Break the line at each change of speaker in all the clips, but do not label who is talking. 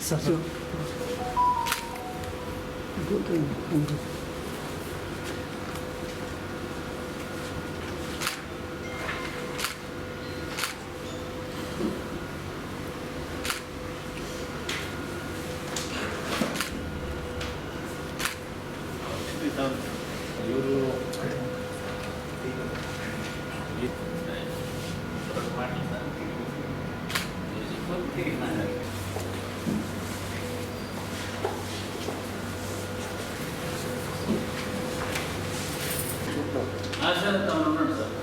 satu
Thank you. ఉన్నాడు sir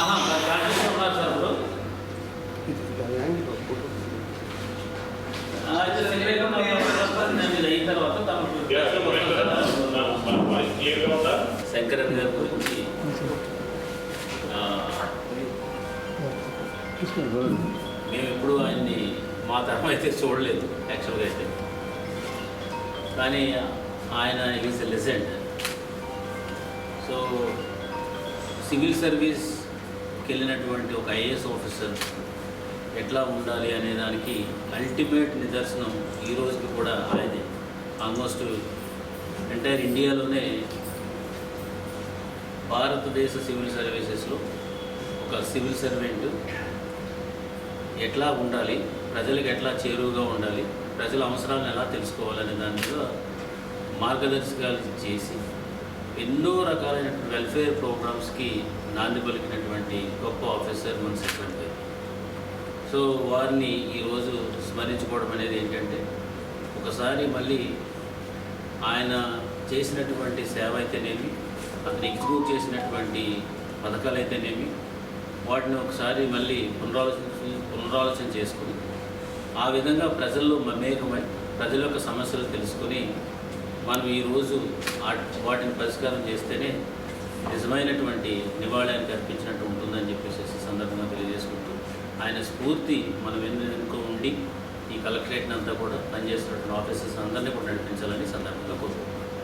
ఆహా, sir Rajesh ఉన్నారు సార్ ఇప్పుడు ఆ, అయితే సెక్రటరీ శంకరన్ గారి గురించి. మేము ఎప్పుడు ఆయన్ని మా తరం అయితే చూడలేదు యాక్చువల్గా అయితే. కానీ ఆయన is a legend. So civil సర్వీస్కి వెళ్ళినటువంటి ఒక ఐఏఎస్ ఆఫీసర్ ఎట్లా ఉండాలి అనే దానికి అల్టిమేట్ నిదర్శనం ఈ రోజుకి కూడా ఆయనే. ఆల్మోస్ట్ ఎంటైర్ ఇండియాలోనే భారతదేశ సివిల్ సర్వీసెస్లో ఒక సివిల్ సర్వెంట్ ఎట్లా ఉండాలి ప్రజలకు ఎట్లా చేరువుగా ఉండాలి ప్రజల అవసరాలను ఎలా తెలుసుకోవాలనే దాని మీద మార్గదర్శకాలు చేసి ఎన్నో రకాలైన వెల్ఫేర్ ప్రోగ్రామ్స్కి నాంది పలికినటువంటి గొప్ప ఆఫీసర్ మన గారు. సో వారిని ఈరోజు స్మరించుకోవడం అనేది ఏంటంటే ఒకసారి మళ్ళీ ఆయన చేసినటువంటి సేవ అయితేనేమి అతను ఎగ్జిక్యూట్ చేసినటువంటి పథకాలు అయితేనేమి వాటిని ఒకసారి మళ్ళీ పునరాలోచన పునరాలోచన చేసుకుని ఆ విధంగా ప్రజల్లో మమేకమై ప్రజల యొక్క సమస్యలు తెలుసుకుని మనం ఈరోజు వాటిని పరిష్కారం చేస్తేనే నిజమైనటువంటి నివాళానికి అర్పించినట్టు ఉంటుందని చెప్పేసి సందర్భంగా తెలియజేసుకుంటూ ఆయన స్ఫూర్తి మనం వెనుక ఉండి ఈ కలెక్టరేట్ని అంతా కూడా పనిచేస్తున్నటువంటి ఆఫీసర్స్ అందరినీ కూడా నడిపించాలని సందర్భంగా కోరుకుంటున్నాం